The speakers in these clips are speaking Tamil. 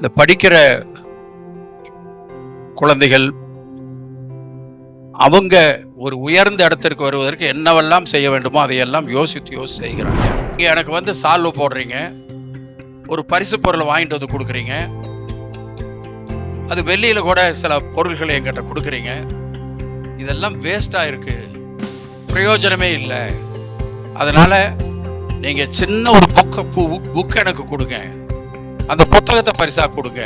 இந்த படிக்கிற குழந்தைகள் அவங்க ஒரு உயர்ந்த இடத்திற்கு வருவதற்கு என்னவெல்லாம் செய்ய வேண்டுமோ அதையெல்லாம் யோசித்து யோசித்து செய்கிறாங்க. நீங்கள் எனக்கு வந்து சால்வு போடுறீங்க. ஒரு பரிசு பொருளை வாங்கிட்டு வந்து கொடுக்குறீங்க. அது வெள்ளியில் கூட சில பொருள்களை என்கிட்ட கொடுக்குறீங்க. இதெல்லாம் வேஸ்டாக இருக்குது பிரயோஜனமே இல்லை. அதனால் நீங்கள் சின்ன ஒரு புக்கை புக் எனக்கு கொடுங்க. அந்த புத்தகத்தை பரிசா கொடுங்க.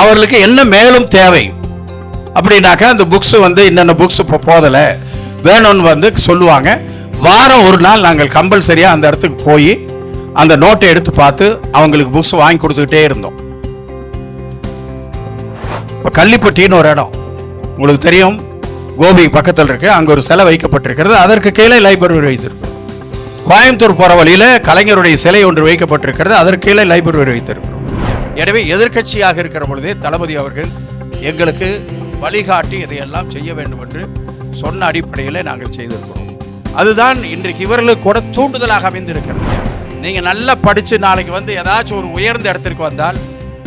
அவர்களுக்கு என்ன மேலும் தேவை? அப்படின்னாக்கா அந்த புக்ஸ் வந்து என்னென்ன புக்ஸ் இப்போ போதலை வேணும்னு வந்து சொல்லுவாங்க. வாரம் ஒரு நாள் நாங்கள் கம்பல்சரியாக அந்த இடத்துக்கு போய் அந்த நோட்டை எடுத்து பார்த்து அவங்களுக்கு புக்ஸ் வாங்கி கொடுத்துக்கிட்டே இருந்தோம். இப்போ கள்ளிப்பட்டின்னு ஒரு இடம். உங்களுக்கு தெரியும் கோபி பக்கத்தில் இருக்கு. அங்கே ஒரு சிலை வைக்கப்பட்டிருக்கிறது. அதற்கு கீழே லைப்ரரி வைத்திருக்கும் கோயம்புத்தூர் போகிற வழியில் கலைஞருடைய சிலை ஒன்று வைக்கப்பட்டிருக்கிறது. அதற்கு கீழே லைப்ரரி வைத்திருக்கிறோம். எனவே எதிர்க்கட்சியாக இருக்கிற பொழுதே தளபதி அவர்கள் எங்களுக்கு வழிகாட்டி இதையெல்லாம் செய்ய வேண்டும் என்று சொன்ன அடிப்படையில் நாங்கள் செய்திருக்கிறோம். அதுதான் இன்றைக்கு இவர்களுக்கு கூட தூண்டுதலாக அமைந்திருக்கிறது. நீங்கள் நல்லா படித்து நாளைக்கு வந்து ஏதாச்சும் ஒரு உயர்ந்த இடத்திற்கு வந்தால்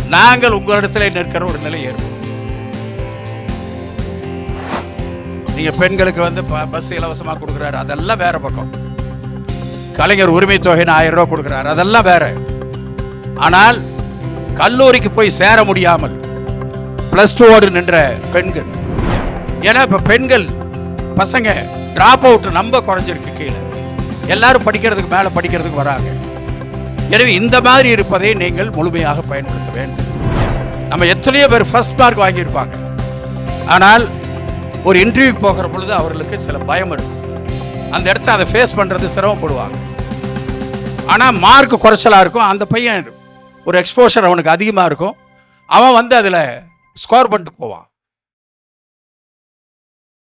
நாங்கள் உங்களிடத்தில் நிற்கிற ஒரு நிலை ஏற்படும். நீங்கள் பெண்களுக்கு வந்து ப- பஸ் இலவசமாக கொடுக்குறாரு. அதெல்லாம் வேறு பக்கம். கலைஞர் உரிமை தொகைன்னு ஆயிரம் ரூபா கொடுக்குறாரு. அதெல்லாம் வேற. ஆனால் கல்லூரிக்கு போய் சேர முடியாமல் பிளஸ் டூவோடு நின்ற பெண்கள். ஏன்னா இப்போ பெண்கள் பசங்க ட்ராப் அவுட் ரொம்ப குறைஞ்சிருக்கு கீழே. எல்லாரும் படிக்கிறதுக்கு மேலே படிக்கிறதுக்கு வராங்க. எனவே இந்த மாதிரி இருப்பதை நீங்கள் முழுமையாக பயன்படுத்த வேண்டும். நம்ம எத்தனையோ பேர் ஃபர்ஸ்ட் மார்க் வாங்கியிருப்பாங்க. ஆனால் ஒரு இன்டர்வியூக்கு போகிற பொழுது அவர்களுக்கு சில பயம் இருக்கும். அந்த இடத்த அதை ஃபேஸ் பண்ணுறது சிரமப்படுவாங்க. ஆனால் மார்க் குறைச்சலாக இருக்கும். அந்த பையன் ஒரு எக்ஸ்போஷர் அவனுக்கு அதிகமாக இருக்கும். அவன் வந்து அதில் ஸ்கோர் பண்ணிட்டு போவான்.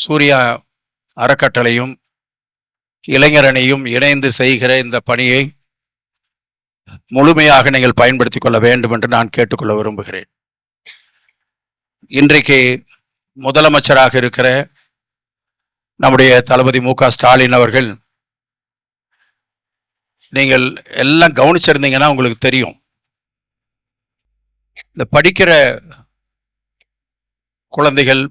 சூர்யா அறக்கட்டளையும் இளைஞரணியும் இணைந்து செய்கிற இந்த பணியை முழுமையாக நீங்கள் பயன்படுத்திக் கொள்ள வேண்டும் என்று நான் கேட்டுக்கொள்ள விரும்புகிறேன். இன்றைக்கு முதலமைச்சராக இருக்கிற நம்முடைய தளபதி மு க ஸ்டாலின் அவர்கள் நீங்கள் எல்லாம் கவனிச்சிருந்தீங்கன்னா உங்களுக்கு தெரியும். இந்த படிக்கிற குழந்தைகள்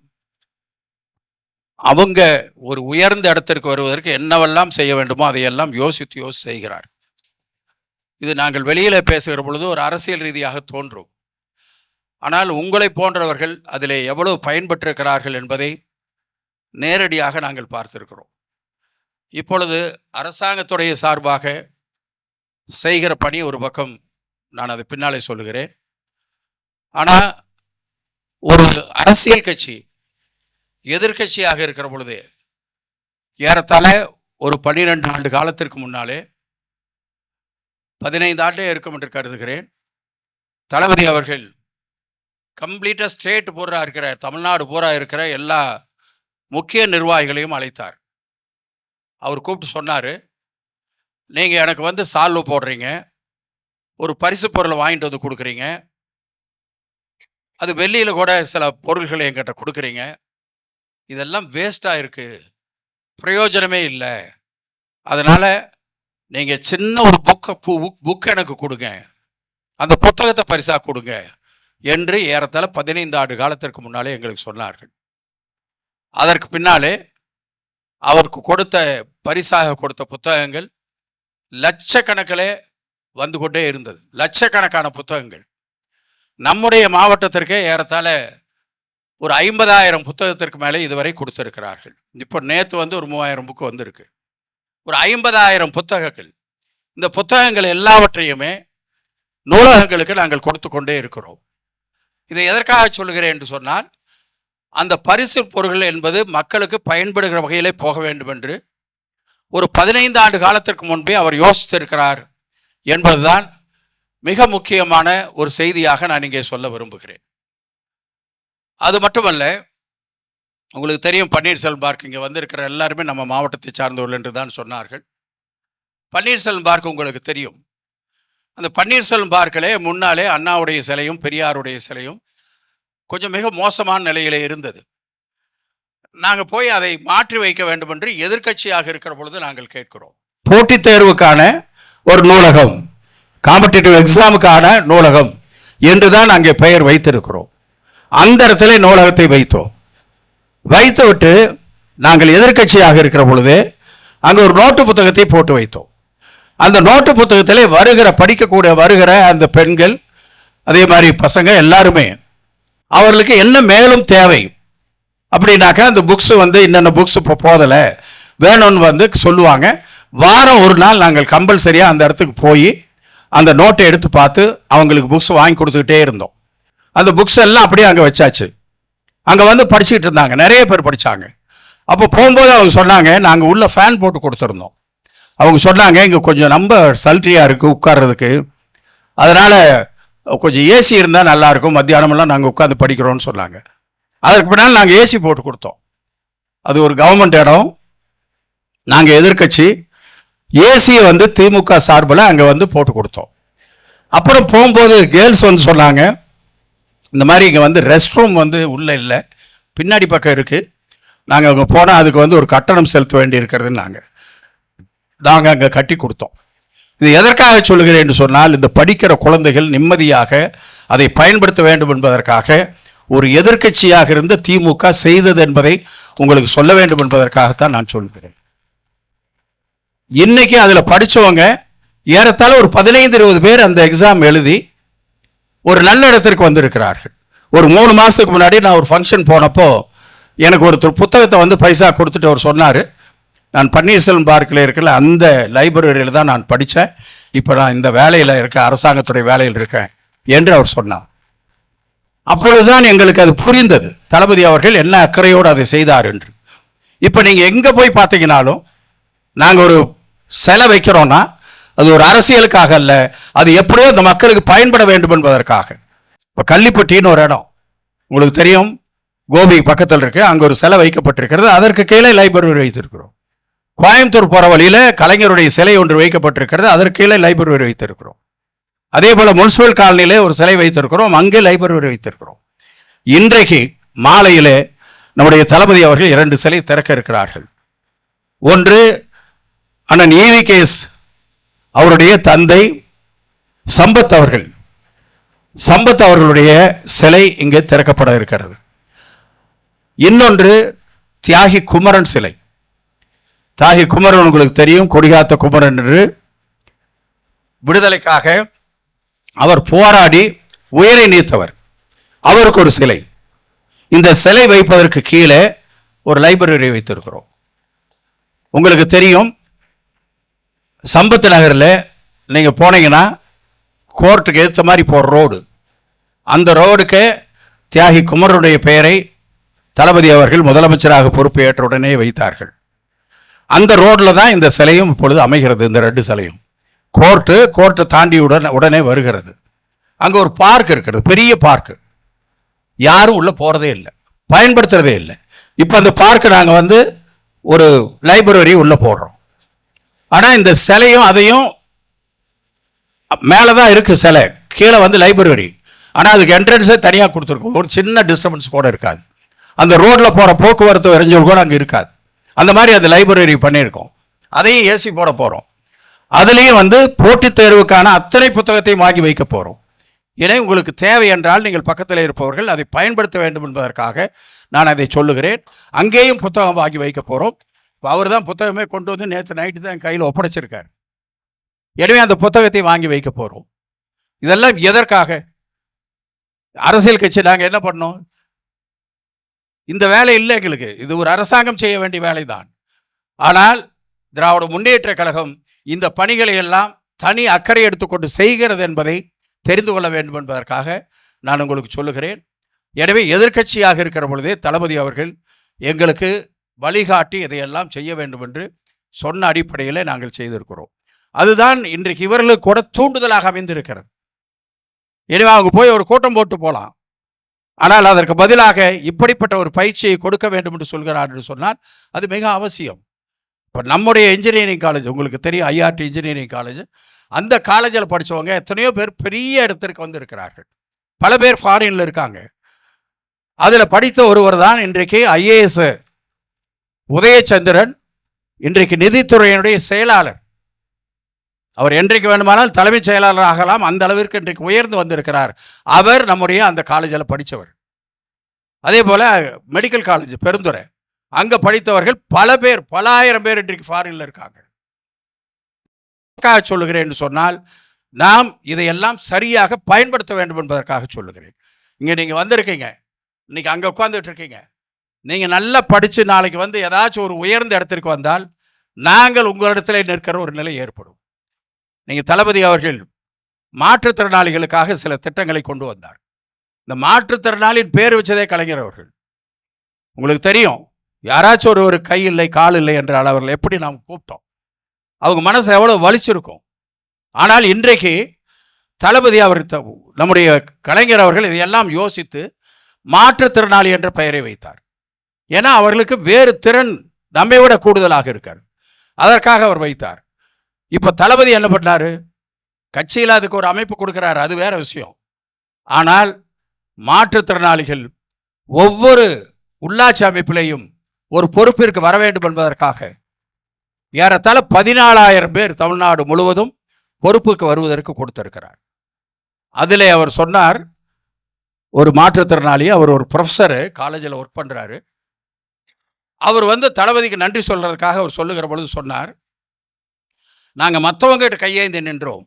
அவங்க ஒரு உயர்ந்த இடத்திற்கு வருவதற்கு என்னவெல்லாம் செய்ய வேண்டுமோ அதையெல்லாம் யோசித்து யோசித்து செய்கிறார். இது நாங்கள் வெளியில் பேசுகிற பொழுது ஒரு அரசியல் ரீதியாக தோன்றும். ஆனால் உங்களை போன்றவர்கள் அதிலே எவ்வளவு பயன்பட்டிருக்கிறார்கள் என்பதை நேரடியாக நாங்கள் பார்த்திருக்கிறோம். இப்பொழுது அரசாங்கத்துடைய சார்பாக செய்கிற பணி ஒரு பக்கம் நான் அது பின்னாலே சொல்லுகிறேன். ஆனால் ஒரு அரசியல் கட்சி எதிர்க்கட்சியாக இருக்கிற பொழுது ஏறத்தாழ ஒரு பன்னிரெண்டு ஆண்டு காலத்திற்கு முன்னாலே பதினைந்து ஆண்டே இருக்கும் என்று கருதுகிறேன். தளபதி அவர்கள் கம்ப்ளீட்டாக ஸ்டேட் பூரா இருக்கிற தமிழ்நாடு பூரா இருக்கிற எல்லா முக்கிய நிர்வாகிகளையும் அழைத்தார். அவர் கூப்பிட்டு சொன்னார் நீங்கள் எனக்கு வந்து சால்வு போடுறீங்க ஒரு பரிசு பொருளை வாங்கிட்டு வந்து கொடுக்குறீங்க அது வெள்ளியில் கூட சில பொருள்களை என்கிட்ட கொடுக்குறீங்க இதெல்லாம் வேஸ்டாக இருக்குது பிரயோஜனமே இல்லை. அதனால் நீங்கள் சின்ன ஒரு புக்கை புக் எனக்கு கொடுங்க. அந்த புத்தகத்தை பரிசாக கொடுங்க என்று ஏறத்தாழ பதினைந்து ஆண்டு காலத்திற்கு முன்னாலே எங்களுக்கு சொன்னார்கள். அதற்கு பின்னாலே அவருக்கு கொடுத்த பரிசாக கொடுத்த புத்தகங்கள் லட்சக்கணக்கிலே வந்து கொண்டே இருந்தது. லட்சக்கணக்கான புத்தகங்கள். நம்முடைய மாவட்டத்திற்கே ஏறத்தாழ ஒரு ஐம்பதாயிரம் புத்தகத்திற்கு மேலே இதுவரை கொடுத்திருக்கிறார்கள். இப்போ நேற்று வந்து ஒரு மூவாயிரம் புக்கு வந்திருக்கு. ஒரு ஐம்பதாயிரம் புத்தகங்கள். இந்த புத்தகங்கள் எல்லாவற்றையுமே நூலகங்களுக்கு நாங்கள் கொடுத்து கொண்டே இருக்கிறோம். இதை எதற்காக சொல்கிறேன் என்று சொன்னால் அந்த பரிசு பொருள் என்பது மக்களுக்கு பயன்படுகிற வகையிலே போக வேண்டும் என்று ஒரு பதினைந்து ஆண்டு காலத்திற்கு முன்பே அவர் யோசித்திருக்கிறார் என்பதுதான் மிக முக்கியமான ஒரு செய்தியாக நான் இங்கே சொல்ல விரும்புகிறேன். அது மட்டுமல்ல உங்களுக்கு தெரியும் பன்னீர்செல்வம் பார்க் இங்கே வந்திருக்கிற எல்லாருமே நம்ம மாவட்டத்தை சார்ந்தவர்கள் என்று தான் சொன்னார்கள். பன்னீர்செல்வம் பார்க் உங்களுக்கு தெரியும். அந்த பன்னீர்செல்வம் பார்க்கிலே முன்னாலே அண்ணாவுடைய சிலையும் பெரியாருடைய சிலையும் கொஞ்சம் மிக மோசமான நிலையிலே இருந்தது. நாங்கள் போய் அதை மாற்றி வைக்க வேண்டும் என்று எதிர்க்கட்சியாக இருக்கிற பொழுது நாங்கள் கேட்கிறோம். போட்டித் தேர்வுக்கான ஒரு நூலகம் காம்படிட்டிவ் எக்ஸாமுக்கான நூலகம் என்று தான் அங்கே பெயர் வைத்திருக்கிறோம். அந்த இடத்துல நூலகத்தை வைத்தோம். வைத்துவிட்டு நாங்கள் எதிர்க்கட்சியாக இருக்கிற பொழுது அங்கே ஒரு நோட்டு புத்தகத்தை போட்டு வைத்தோம். அந்த நோட்டு புத்தகத்தில் வருகிற படிக்கக்கூடிய வருகிற அந்த பெண்கள் அதே மாதிரி பசங்க எல்லாருமே அவர்களுக்கு என்ன மேலும் தேவை அப்படின்னாக்கா அந்த புக்ஸ் வந்து என்னென்ன புக்ஸ் இப்போ போதலை வேணும்னு வந்து சொல்லுவாங்க. வாரம் ஒரு நாள் நாங்கள் கம்பல்சரியாக அந்த இடத்துக்கு போய் அந்த நோட்டை எடுத்து பார்த்து அவங்களுக்கு புக்ஸ் வாங்கி கொடுத்துக்கிட்டே இருந்தோம். அந்த புக்ஸ் எல்லாம் அப்படியே அங்கே வச்சாச்சு. அங்கே வந்து படிச்சுக்கிட்டு இருந்தாங்க. நிறைய பேர் படித்தாங்க அப்போ போகும்போது அவங்க சொன்னாங்க நாங்கள் உள்ள ஃபேன் போட்டு கொடுத்துருந்தோம். அவங்க சொன்னாங்க இங்கே கொஞ்சம் ரொம்ப சல்ட்ரியாக இருக்குது உட்கார்றதுக்கு. அதனால் கொஞ்சம் ஏசி இருந்தால் நல்லாயிருக்கும் மத்தியானமெல்லாம் நாங்கள் உட்காந்து படிக்கிறோம்னு சொன்னாங்க. அதற்கு பின்னால் நாங்கள் ஏசி போட்டு கொடுத்தோம். அது ஒரு கவர்மெண்ட் இடம். நாங்கள் எதிர்க்கட்சி. ஏசியை வந்து திமுக சார்பில் அங்கே வந்து போட்டு கொடுத்தோம். அப்புறம் போகும்போது கேர்ள்ஸ் வந்து சொன்னாங்க இந்த மாதிரி இங்கே வந்து ரெஸ்ட் ரூம் வந்து உள்ளே இல்லை. பின்னாடி பக்கம் இருக்குது நாங்கள் அங்கே போனால் அதுக்கு வந்து ஒரு கட்டணம் செலுத்த வேண்டி இருக்கிறதுன்னு நாங்கள் நாங்கள் அங்கே கட்டி கொடுத்தோம். இது எதற்காக சொல்லுகிறேன் என்று சொன்னால் இந்த படிக்கிற குழந்தைகள் நிம்மதியாக அதை பயன்படுத்த வேண்டும் என்பதற்காக ஒரு எதிர்க்கட்சியாக இருந்த திமுக செய்தது என்பதை உங்களுக்கு சொல்ல வேண்டும் என்பதற்காகத்தான் நான் சொல்கிறேன். இன்னைக்கு அதில் படித்தவங்க ஏறத்தாழ ஒரு பதினைந்து இருபது பேர் அந்த எக்ஸாம் எழுதி ஒரு நல்ல இடத்திற்கு வந்திருக்கிறார்கள். ஒரு மூணு மாதத்துக்கு முன்னாடி நான் ஒரு ஃபங்க்ஷன் போனப்போ எனக்கு ஒருத்தர் புத்தகத்தை வந்து பைசா கொடுத்துட்டு அவர் சொன்னார். நான் பன்னீர்செல்வம் பார்க்கில் இருக்கல அந்த லைப்ரரியில் தான் நான் படித்தேன் இப்போ நான் இந்த வேலையில் இருக்கேன் அரசாங்கத்துடைய வேலையில் இருக்கேன் என்று அவர் சொன்னார். அப்பொழுதுதான் எங்களுக்கு அது புரிந்தது. தளபதி அவர்கள் என்ன அக்கறையோடு அதை செய்தார் என்று. இப்போ நீங்கள் எங்கே போய் பார்த்தீங்கனாலும் நாங்கள் ஒரு சிலை வைக்கிறோன்னா அது ஒரு அரசியலுக்காக அல்ல அது எப்படியோ இந்த மக்களுக்கு பயன்பட வேண்டும் என்பதற்காக. இப்போ கள்ளிப்பட்டின்னு ஒரு இடம். உங்களுக்கு தெரியும் கோபி பக்கத்தில் இருக்கு அங்கே ஒரு சிலை வைக்கப்பட்டிருக்கிறது அதற்கு கீழே லைப்ரரி வைத்திருக்கிறோம். கோயம்புத்தூர் போகிற வழியில் கலைஞருடைய சிலை ஒன்று வைக்கப்பட்டிருக்கிறது அதற்கு கீழே லைப்ரரி வைத்திருக்கிறோம். அதே போல் முனிசிபல் காலனியிலே ஒரு சிலை வைத்திருக்கிறோம் அங்கே லைப்ரரி வைத்திருக்கிறோம். இன்றைக்கு மாலையிலே நம்முடைய தளபதி அவர்கள் இரண்டு சிலை திறக்க இருக்கிறார்கள். ஒன்று அண்ணன் ஈவி கேஸ் அவருடைய தந்தை சம்பத் அவர்கள். சம்பத் அவர்களுடைய சிலை இங்கே திறக்கப்பட இருக்கிறது. இன்னொன்று தியாகி குமரன் சிலை. தியாகி குமரன் உங்களுக்கு தெரியும் கொடிகாத்த குமரன் என்று. விடுதலைக்காக அவர் போராடி உயிரை நீத்தவர். அவருக்கு ஒரு சிலை. இந்த சிலை வைப்பதற்கு கீழே ஒரு லைப்ரரி வைத்திருக்கிறோம். உங்களுக்கு தெரியும் சம்பத்து நகரில் நீங்கள் போனீங்கன்னா கோர்ட்டுக்கு ஏற்ற மாதிரி போகிற ரோடு. அந்த ரோடுக்கு தியாகி குமரனுடைய பெயரை தளபதி அவர்கள் முதலமைச்சராக பொறுப்பேற்ற உடனே வைத்தார்கள். அந்த ரோட்டில் தான் இந்த சிலையும் இப்பொழுது அமைகிறது இந்த ரெண்டு சிலையும். கோர்ட்டு கோர்ட்டை தாண்டி உடனே உடனே வருகிறது. அங்கே ஒரு பார்க் இருக்கிறது பெரிய பார்க்கு. யாரும் உள்ளே போகிறதே இல்லை பயன்படுத்துறதே இல்லை. இப்போ அந்த பார்க்கு நாங்கள் வந்து ஒரு லைப்ரரி உள்ளே போடுறோம். ஆனால் இந்த சிலையும் அதையும் மேலே தான் இருக்குது சிலை. கீழே வந்து லைப்ரரி ஆனால் அதுக்கு என்ட்ரன்ஸே தனியாக கொடுத்துருக்கோம். ஒரு சின்ன டிஸ்டர்பன்ஸ் கூட இருக்காது. அந்த ரோட்டில் போகிற போக்குவரத்து வரைஞ்சல் கூட அங்கே இருக்காது. அந்த மாதிரி அந்த லைப்ரரி பண்ணியிருக்கோம். அதையும் ஏசி போட போகிறோம் அதுலேயும் வந்து போட்டித் தேர்வுக்கான அத்தனை புத்தகத்தையும் வாங்கி வைக்க போகிறோம் எனவே உங்களுக்கு தேவை என்றால் நீங்கள் பக்கத்தில் இருப்பவர்கள் அதை பயன்படுத்த வேண்டும் என்பதற்காக நான் அதை சொல்லுகிறேன். அங்கேயும் புத்தகம் வாங்கி வைக்க போகிறோம் அவர் தான் புத்தகமே கொண்டு வந்து நேற்று நைட்டு தான் என் கையில் ஒப்படைச்சிருக்கார். எனவே அந்த புத்தகத்தை வாங்கி வைக்க போகிறோம் இதெல்லாம் எதற்காக? அரசியல் கட்சி நாங்கள் என்ன பண்ணோம்? இந்த வேலை இல்லை எங்களுக்கு. இது ஒரு அரசாங்கம் செய்ய வேண்டிய வேலைதான். ஆனால் திராவிட முன்னேற்ற கழகம் இந்த பணிகளை எல்லாம் தனி அக்கறை எடுத்துக்கொண்டு செய்கிறது என்பதை தெரிந்து கொள்ள வேண்டும் என்பதற்காக நான் உங்களுக்கு சொல்லுகிறேன். எனவே எதிர்க்கட்சியாக இருக்கிற பொழுதே தளபதி அவர்கள் எங்களுக்கு வழிகாட்டி இதையெல்லாம் செய்ய வேண்டும் என்று சொன்ன அடிப்படையில் நாங்கள் செய்திருக்கிறோம். அதுதான் இன்றைக்கு இவர்களுக்கு கூட தூண்டுதலாக அமைந்திருக்கிறது. எனவே அவங்க போய் ஒரு கூட்டம் போட்டு போகலாம் ஆனால் அதற்கு பதிலாக இப்படிப்பட்ட ஒரு பயிற்சியை கொடுக்க வேண்டும் என்று சொல்கிறார் என்று சொன்னால் அது மிக அவசியம். இப்போ நம்முடைய இன்ஜினியரிங் காலேஜ் உங்களுக்கு தெரியும் ஐஆர்டி இன்ஜினியரிங் காலேஜ் அந்த காலேஜில் படித்தவங்க எத்தனையோ பேர் பெரிய இடத்திற்கு வந்திருக்கிறார்கள். பல பேர் ஃபாரினில் இருக்காங்க. அதில் படித்த ஒருவர் தான் இன்றைக்கு ஐஏஎஸ் உதயச்சந்திரன் இன்றைக்கு நிதித்துறையினுடைய செயலாளர். அவர் என்றைக்கு வேண்டுமானால் தலைமைச் செயலாளர் ஆகலாம். அந்த அளவிற்கு இன்றைக்கு உயர்ந்து வந்திருக்கிறார். அவர் நம்முடைய அந்த காலேஜில் படித்தவர் அதே போல் மெடிக்கல் காலேஜ் பெருந்துறை. அங்கே படித்தவர்கள் பல பேர் பல ஆயிரம் பேர் இன்றைக்கு ஃபாரினில் இருக்காங்க. சொல்லுகிறேன் என்று சொன்னால் நாம் இதையெல்லாம் சரியாக பயன்படுத்த வேண்டும் என்பதற்காக சொல்லுகிறேன். இங்கே நீங்கள் வந்திருக்கீங்க. இன்னைக்கு அங்கே உட்காந்துட்டு இருக்கீங்க. நீங்கள் நல்லா படித்து நாளைக்கு வந்து ஏதாச்சும் ஒரு உயர்ந்த இடத்திற்கு வந்தால் நாங்கள் உங்களிடத்தில் நிற்கிற ஒரு நிலை ஏற்படும். நீங்கள் தளபதி அவர்கள் மாற்றுத்திறனாளிகளுக்காக சில திட்டங்களை கொண்டு வந்தார். இந்த மாற்றுத்திறனாளியின் பேர் வச்சதே கலைஞர் அவர்கள். உங்களுக்கு தெரியும் யாராச்சும் ஒரு ஒரு கை இல்லை கால் இல்லை என்றால் அவர்களை எப்படி நாம் கூப்பிட்டோம்? அவங்க மனசு எவ்வளோ வலிச்சிருக்கும். ஆனால் இன்றைக்கு தளபதி அவர் த- நம்முடைய கலைஞர் அவர்கள் இதையெல்லாம் யோசித்து மாற்றுத்திறனாளி என்ற பெயரை வைத்தார். ஏன்னா அவர்களுக்கு வேறு திறன் நம்மை விட கூடுதலாக இருக்கார். அதற்காக அவர் வைத்தார். இப்போ தளபதி என்ன பண்ணார்? கட்சியில் அதுக்கு ஒரு அமைப்பு கொடுக்குறாரு அது வேற விஷயம். ஆனால் மாற்றுத்திறனாளிகள் ஒவ்வொரு உள்ளாட்சி அமைப்பிலையும் ஒரு பொறுப்பிற்கு வர வேண்டும் என்பதற்காக ஏறத்தாழ பதினாலாயிரம் பேர் தமிழ்நாடு முழுவதும் பொறுப்புக்கு வருவதற்கு கொடுத்திருக்கிறார். அதில் அவர் சொன்னார் ஒரு மாற்றுத்திறனாளி அவர் ஒரு ப்ரொஃபஸரு காலேஜில் ஒர்க் பண்ணுறாரு அவர் வந்து தளபதிக்கு நன்றி சொல்கிறதுக்காக அவர் சொல்லுகிற பொழுது சொன்னார் நாங்கள் மற்றவங்ககிட்ட கையேந்தி நின்றோம்.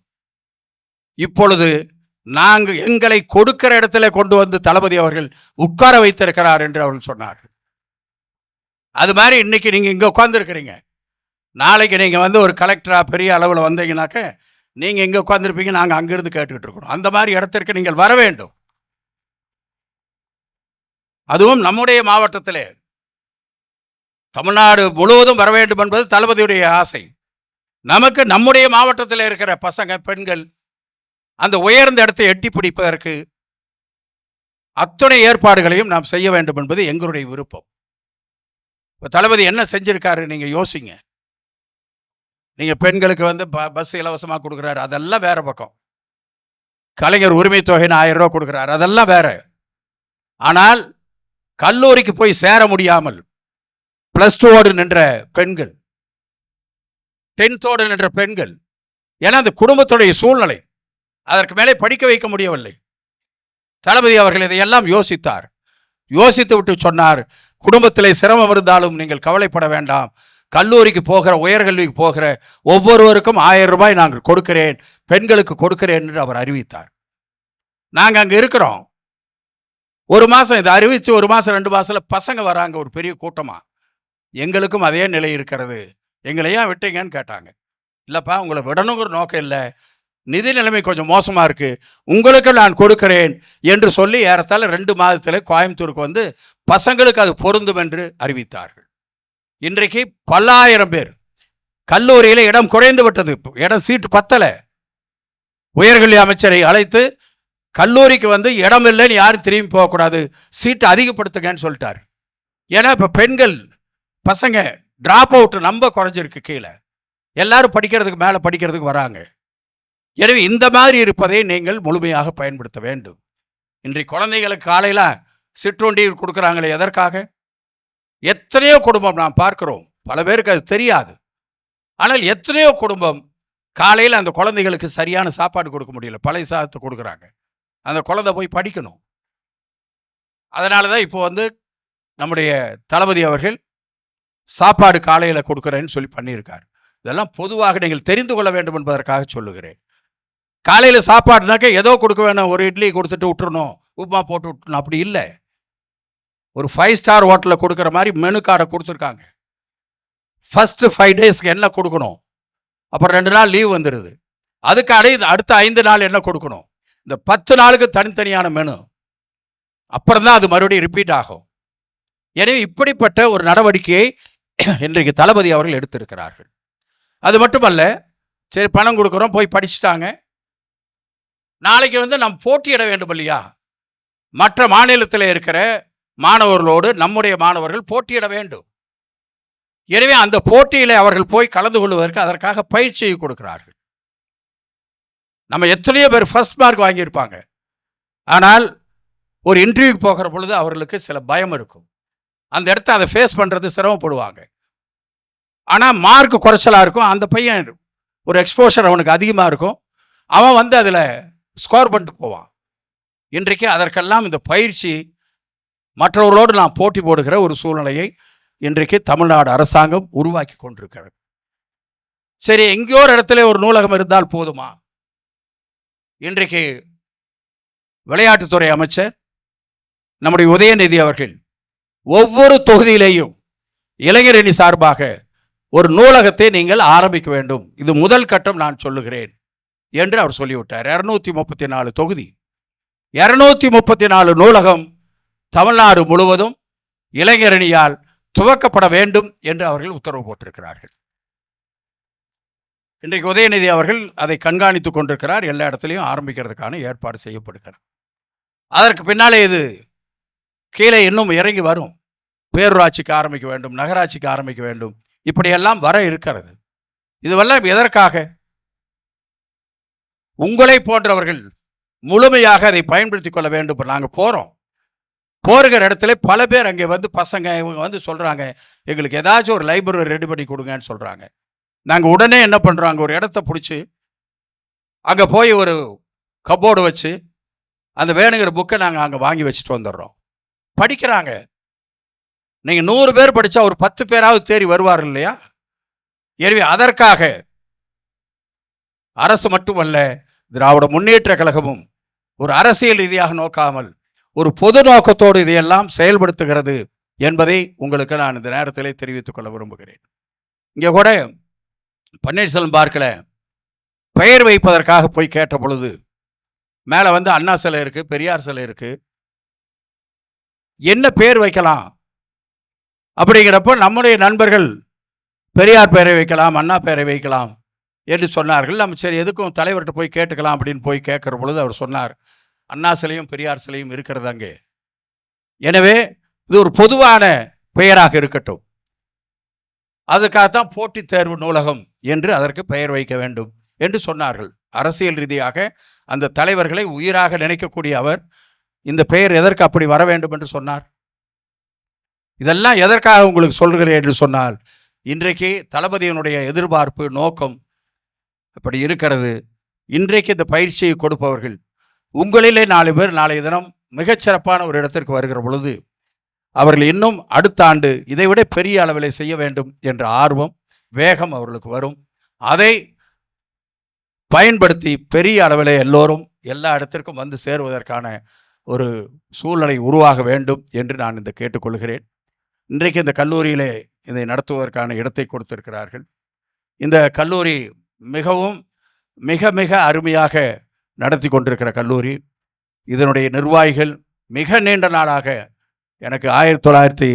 இப்பொழுது நாங்கள் எங்களை கொடுக்கிற இடத்துல கொண்டு வந்து தளபதி அவர்கள் உட்கார வைத்திருக்கிறார் என்று அவர்கள் சொன்னார் அது மாதிரி இன்னைக்கு நீங்கள் இங்கே உட்காந்துருக்கிறீங்க நாளைக்கு நீங்கள் வந்து ஒரு கலெக்டராக பெரிய அளவில் வந்தீங்கனாக்க நீங்கள் இங்கே உட்காந்துருப்பீங்க நாங்கள் அங்கேருந்து கேட்டுக்கிட்டு இருக்கணும் அந்த மாதிரி இடத்திற்கு நீங்கள் வர வேண்டும். அதுவும் நம்முடைய மாவட்டத்திலே. தமிழ்நாடு முழுவதும் வர வேண்டும் என்பது தளபதியுடைய ஆசை. நமக்கு நம்முடைய மாவட்டத்தில் இருக்கிற பசங்க பெண்கள் அந்த உயர்ந்த இடத்தை எட்டி பிடிப்பதற்கு அத்துணை ஏற்பாடுகளையும் நாம் செய்ய வேண்டும் என்பது எங்களுடைய விருப்பம். இப்போ தளபதி என்ன செஞ்சிருக்காரு நீங்கள் யோசிங்க. நீங்கள் பெண்களுக்கு வந்து ப பஸ் இலவசமாக கொடுக்குறாரு அதெல்லாம் வேறு பக்கம். கலைஞர் உரிமை தொகைன்னு ஆயிரம் ரூபா கொடுக்குறாரு அதெல்லாம் வேறு. ஆனால் கல்லூரிக்கு போய் சேர முடியாமல் ப்ளஸ் டூவோடு நின்ற பெண்கள். டென்த்தோடு நின்ற பெண்கள். ஏன்னா அந்த குடும்பத்துடைய சூழ்நிலை. அதற்கு மேலே படிக்க வைக்க முடியவில்லை. தளபதி அவர்கள் இதையெல்லாம் யோசித்தார். யோசித்து விட்டு சொன்னார் குடும்பத்திலே சிரமம் இருந்தாலும் நீங்கள் கவலைப்பட வேண்டாம். கல்லூரிக்கு போகிற உயர்கல்விக்கு போகிற ஒவ்வொருவருக்கும் ஆயிரம் ரூபாய் நாங்கள் கொடுக்கிறேன் பெண்களுக்கு கொடுக்கிறேன் என்று அவர் அறிவித்தார். நாங்கள் அங்கே இருக்கிறோம். ஒரு மாதம் இதை அறிவித்து ஒரு மாதம் ரெண்டு மாதத்தில் பசங்க வராங்க ஒரு பெரிய கூட்டமாக எங்களுக்கும் அதே நிலை இருக்கிறது. எங்களை ஏன் விட்டீங்கன்னு கேட்டாங்க. இல்லைப்பா உங்களை விடணுங்கிற நோக்கம் இல்லை. நிதி நிலைமை கொஞ்சம் மோசமாக இருக்குது உங்களுக்கு நான் கொடுக்கிறேன் என்று சொல்லி ஏறத்தாழ ரெண்டு மாதத்தில் கோயம்புத்தூருக்கு வந்து பசங்களுக்கு அது பொருந்தும் என்று அறிவித்தார்கள். இன்றைக்கு பல்லாயிரம் பேர். கல்லூரியில் இடம் குறைந்து விட்டது. இடம் சீட்டு பத்தலை. உயர்கல்வி அமைச்சரை அழைத்து கல்லூரிக்கு வந்து இடம் இல்லைன்னு யாரும் திரும்பி போகக்கூடாது. சீட்டை அதிகப்படுத்துங்கன்னு சொல்லிட்டார். ஏன்னா இப்போ பெண்கள் பசங்க ட்ராப் அவுட் ரொம்ப குறைஞ்சிருக்கு கீழே. எல்லாரும் படிக்கிறதுக்கு மேலே படிக்கிறதுக்கு வராங்க. எனவே இந்த மாதிரி இருப்பதை நீங்கள் முழுமையாக பயன்படுத்த வேண்டும். இன்றைக்கு குழந்தைகளுக்கு காலையில் சிற்றுண்டி கொடுக்குறாங்களே எதற்காக? எத்தனையோ குடும்பம் நாம் பார்க்கிறோம். பல பேருக்கு அது தெரியாது. ஆனால் எத்தனையோ குடும்பம் காலையில் அந்த குழந்தைகளுக்கு சரியான சாப்பாடு கொடுக்க முடியல. பழைய சாதத்தை கொடுக்குறாங்க. அந்த குழந்தை போய் படிக்கணும். அதனால தான் இப்போ வந்து நம்முடைய தளபதி அவர்கள் சாப்பாடு காலையில் கொடுக்குறேன்னு சொல்லி பண்ணியிருக்கார். இதெல்லாம் பொதுவாக நீங்கள் தெரிந்து கொள்ள வேண்டும் என்பதற்காக சொல்லுகிறேன். காலையில் சாப்பாடுனாக்க ஏதோ கொடுக்க வேணும். ஒரு இட்லி கொடுத்துட்டு விட்டுறணும். உப்புமா போட்டு விட்டுணும் அப்படி இல்லை. ஒரு ஃபைவ் ஸ்டார் ஹோட்டலில் கொடுக்குற மாதிரி மெனு கார்டை கொடுத்துருக்காங்க. ஃபஸ்ட்டு ஃபைவ் டேஸ்க்கு என்ன கொடுக்கணும்? அப்புறம் ரெண்டு நாள் லீவ் வந்துடுது அதுக்கு அடை அடுத்த ஐந்து நாள் என்ன கொடுக்கணும்? இந்த பத்து நாளுக்கு தனித்தனியான மெனு அப்புறம் தான் அது மறுபடியும் ரிப்பீட் ஆகும். எனவே இப்படிப்பட்ட ஒரு நடவடிக்கையை இன்றைக்கு தளபதி அவர்கள் எடுத்திருக்கிறார்கள். அது மட்டுமல்ல சரி பணம் கொடுக்குறோம் போய் படிச்சுட்டாங்க. நாளைக்கு வந்து நாம் போட்டியிட வேண்டும் இல்லையா? மற்ற மாநிலத்தில் இருக்கிற மாணவர்களோடு நம்முடைய மாணவர்கள் போட்டியிட வேண்டும். எனவே அந்த போட்டியில் அவர்கள் போய் கலந்து கொள்வதற்கு அதற்காக பயிற்சியை கொடுக்கிறார்கள். நம்ம எத்தனையோ பேர் ஃபர்ஸ்ட் மார்க் வாங்கியிருப்பாங்க. ஆனால் ஒரு இன்டர்வியூக்கு போகிற பொழுது அவர்களுக்கு சில பயம் இருக்கும். அந்த இடத்த அதை ஃபேஸ் பண்ணுறது சிரமப்படுவாங்க. ஆனால் மார்க் குறைச்சலாக இருக்கும். அந்த பையன் ஒரு எக்ஸ்போஷர் அவனுக்கு அதிகமாக இருக்கும். அவன் வந்து அதில் ஸ்கோர் பண்ணிட்டு போவான். இன்றைக்கு அதற்கெல்லாம் இந்த பயிற்சி மற்றவர்களோடு நான் போட்டி போடுகிற ஒரு சூழ்நிலையை இன்றைக்கு தமிழ்நாடு அரசாங்கம் உருவாக்கி கொண்டிருக்கிறது. சரி எங்கேயோ ஒரு இடத்துல ஒரு நூலகம் இருந்தால் போதுமா? இன்றைக்கு விளையாட்டுத்துறை அமைச்சர் நம்முடைய உதயநிதி அவர்கள் ஒவ்வொரு தொகுதியிலேயும் இளைஞரணி சார்பாக ஒரு நூலகத்தை நீங்கள் ஆரம்பிக்க வேண்டும். இது முதல் கட்டம் நான் சொல்லுகிறேன் என்று அவர் சொல்லிவிட்டார். இரநூத்தி முப்பத்தி நாலு தொகுதி. இரநூத்தி முப்பத்தி நாலு நூலகம் தமிழ்நாடு முழுவதும் இளைஞரணியால் துவக்கப்பட வேண்டும் என்று அவர்கள் உத்தரவு போட்டிருக்கிறார்கள். இன்றைக்கு உதயநிதி அவர்கள் அதை கண்காணித்துக் கொண்டிருக்கிறார். எல்லா இடத்துலையும் ஆரம்பிக்கிறதுக்கான ஏற்பாடு செய்யப்படுகிறது. அதற்கு பின்னாலே இது கீழே இன்னும் இறங்கி வரும். பேரூராட்சிக்கு ஆரம்பிக்க வேண்டும் நகராட்சிக்கு ஆரம்பிக்க வேண்டும். இப்படியெல்லாம் வர இருக்கிறது. இதுவெல்லாம் எதற்காக? உங்களை போன்றவர்கள் முழுமையாக அதை பயன்படுத்திக் கொள்ள வேண்டும் நாங்கள் போகிறோம் போருகிற இடத்துல பல பேர் அங்கே வந்து பசங்க இவங்க வந்து சொல்கிறாங்க எங்களுக்கு ஏதாச்சும் ஒரு லைப்ரரி ரெடி பண்ணி கொடுங்கன்னு சொல்கிறாங்க நாங்கள் உடனே என்ன பண்ணுறோம் அங்கே ஒரு இடத்த பிடிச்சி அங்கே போய் ஒரு கப்போர்டு வச்சு அந்த வேணுங்கிற புக்கை நாங்கள் அங்கே வாங்கி வச்சுட்டு வந்துடுறோம். படிக்கிறாங்க. நீங்கள் நூறு பேர் படித்தா ஒரு பத்து பேராவது தேறி வருவார் இல்லையா? எனவே அதற்காக அரசு மட்டுமல்ல திராவிட முன்னேற்ற கழகமும் ஒரு அரசியல் ரீதியாக நோக்காமல் ஒரு பொது நோக்கத்தோடு இதையெல்லாம் செயல்படுத்துகிறது என்பதை உங்களுக்கு நான் இந்த நேரத்திலே தெரிவித்துக் கொள்ள விரும்புகிறேன். இங்கே கூட பன்னீர்செல்வம் பார்க்கல பெயர் வைப்பதற்காக போய் கேட்ட பொழுது மேலே வந்து அண்ணா சிலை இருக்குது பெரியார் சிலை இருக்குது என்ன பேர் வைக்கலாம்? அப்படிங்கிறப்போ நம்முடைய நண்பர்கள் பெரியார் பெயரை வைக்கலாம் அண்ணா பெயரை வைக்கலாம் என்று சொன்னார்கள். நம்ம சரி எதுக்கும் தலைவர்கிட்ட போய் கேட்டுக்கலாம் அப்படின்னு போய் கேட்குற பொழுது அவர் சொன்னார் அண்ணா சிலையும் பெரியார் சிலையும் இருக்கிறது அங்கே. எனவே இது ஒரு பொதுவான பெயராக இருக்கட்டும். அதுக்காகத்தான் போட்டித் தேர்வு நூலகம் என்று அதற்கு பெயர் வைக்க வேண்டும் என்று சொன்னார்கள். அரசியல் ரீதியாக அந்த தலைவர்களை உயிராக நினைக்கக்கூடிய அவர் இந்த பெயர் எதற்கு அப்படி வர வேண்டும் என்று சொன்னார்? இதெல்லாம் எதற்காக உங்களுக்கு சொல்கிறேன் என்று சொன்னால் இன்றைக்கு தளபதியினுடைய எதிர்பார்ப்பு நோக்கம் அப்படி இருக்கிறது. இன்றைக்கு இந்த பயிற்சியை கொடுப்பவர்கள் உங்களிலே நாலு பேர் நாளைய தினம் மிகச்சிறப்பான ஒரு இடத்திற்கு வருகிற பொழுது அவர்கள் இன்னும் அடுத்த ஆண்டு இதைவிட பெரிய அளவில் செய்ய வேண்டும் என்ற ஆர்வம் வேகம் அவர்களுக்கு வரும். அதை பயன்படுத்தி பெரிய அளவில் எல்லோரும் எல்லா இடத்திற்கும் வந்து சேருவதற்கான ஒரு சூழ்நிலை உருவாக வேண்டும் என்று நான் இந்த கேட்டுக்கொள்கிறேன். இன்றைக்கு இந்த கல்லூரியிலே இதை நடத்துவதற்கான இடத்தை கொடுத்திருக்கிறார்கள். இந்த கல்லூரி மிகவும் மிக மிக அருமையாக நடத்தி கொண்டிருக்கிற கல்லூரி. இதனுடைய நிர்வாகிகள் மிக நீண்ட நாளாக எனக்கு ஆயிரத்தி தொள்ளாயிரத்தி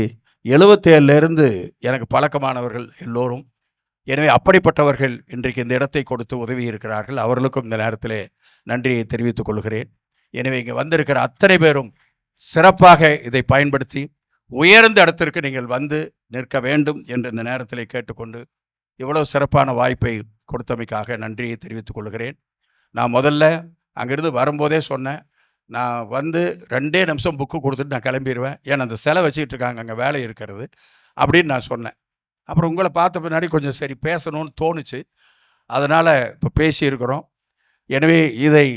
எழுபத்தேழுலேருந்து எனக்கு பழக்கமானவர்கள் எல்லோரும். எனவே அப்படிப்பட்டவர்கள் இன்றைக்கு இந்த இடத்தை கொடுத்து உதவி இருக்கிறார்கள் அவர்களுக்கும் இந்த நேரத்தில் நன்றியை தெரிவித்துக் கொள்கிறேன். எனவே இங்கே வந்திருக்கிற அத்தனை பேரும் சிறப்பாக இதை பயன்படுத்தி உயர்ந்த இடத்திற்கு நீங்கள் வந்து நிற்க வேண்டும் என்று இந்த நேரத்தில் கேட்டுக்கொண்டு இவ்வளோ சிறப்பான வாய்ப்பை கொடுத்தமைக்காக நன்றியை தெரிவித்துக் கொள்கிறேன். நான் முதல்ல அங்கேருந்து வரும்போதே சொன்னேன் நான் வந்து ரெண்டே நிமிஷம் புக்கு கொடுத்துட்டு நான் கிளம்பிடுவேன் ஏன்னா அந்த சிலை வச்சுக்கிட்டு இருக்காங்க அங்கே வேலை இருக்கிறது அப்படின்னு நான் சொன்னேன். அப்புறம் உங்களை பார்த்த பின்னாடி கொஞ்சம் சரி பேசணும்னு தோணுச்சு. அதனால் இப்போ பேசியிருக்கிறோம். எனவே இதை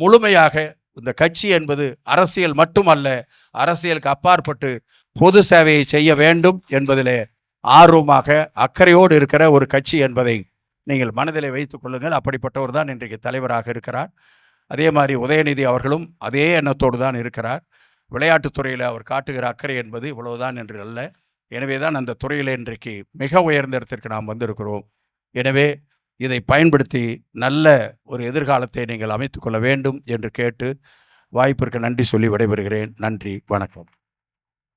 முழுமையாக இந்த கட்சி என்பது அரசியல் மட்டுமல்ல அரசியலுக்கு அப்பாற்பட்டு பொது சேவையை செய்ய வேண்டும் என்பதிலே ஆர்வமாக அக்கறையோடு இருக்கிற ஒரு கட்சி என்பதை நீங்கள் மனதிலே வைத்துக் கொள்ளுங்கள். அப்படிப்பட்டவர் தான் இன்றைக்கு தலைவராக இருக்கிறார். அதே மாதிரி உதயநிதி அவர்களும் அதே எண்ணத்தோடு தான் இருக்கிறார். விளையாட்டுத்துறையில் அவர் காட்டுகிற அக்கறை என்பது இவ்வளவுதான் என்று அல்ல. எனவே தான் அந்த துறையில் இன்றைக்கு மிக உயர்ந்த இடத்திற்கு நாம் வந்திருக்கிறோம். எனவே இதை பயன்படுத்தி நல்ல ஒரு எதிர்காலத்தை நீங்கள் அமைத்துக்கொள்ள வேண்டும் என்று கேட்டு வாய்ப்பிற்கு நன்றி சொல்லி விடைபெறுகிறேன். நன்றி. வணக்கம்.